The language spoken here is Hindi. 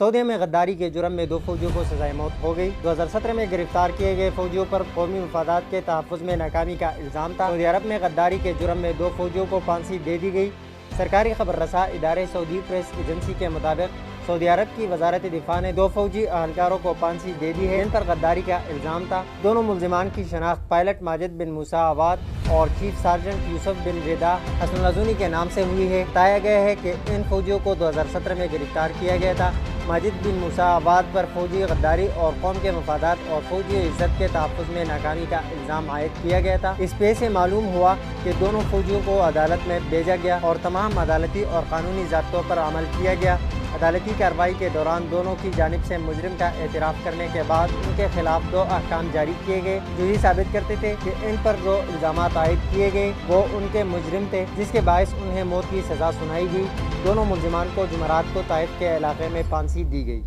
सऊदी में गद्दारी के जुर्म में दो फौजियों को सजाए मौत हो गई। 2017 में गिरफ़्तार किए गए फौजियों पर कौमी मफादात के तहफ़ में नाकामी का इल्ज़ाम था। सऊदी अरब में गद्दारी के जुर्म में दो फौजियों को फांसी दे दी गई। सरकारी खबर रसा इदारे सऊदी प्रेस एजेंसी के मुताबिक सऊदी अरब की वजारत दिफा ने दो फौजी अहलकारों को फांसी दे दी है। इन पर गद्दारी का इल्ज़ाम था। दोनों मुलजमान की शनाख्त पायलट माजिद बिन मूसा आबाद और chief sergeant Yusuf bin Reda Hasan के नाम से हुई है। बताया गया है कि इन फौजियों को 2017 में गिरफ़्तार किया गया था। माजिद बिन मूसा आबाद पर फौजी गद्दारी और कौम के मफादात और फौजी इज़्ज़त के तहफ़ में नाकामी का इल्ज़ाम आयद किया गया था। इस पे से मालूम हुआ कि दोनों फौजियों को अदालत में भेजा गया और तमाम अदालती और कानूनी जब्तों पर अमल किया गया। अदालती कार्रवाई के दौरान दोनों की जानब से मुजरिम का एतराफ़ करने के बाद उनके खिलाफ दो अहकाम जारी किए गए, जो ये साबित करते थे कि इन पर जो इल्ज़ाम आयद किए गए। वो उनके मुजरिम थे, जिसके बायस उन्हें मौत की सज़ा सुनाई गई। दोनों मुलजमान को जुमरात को ताइफ के इलाके में फांसी दी गई।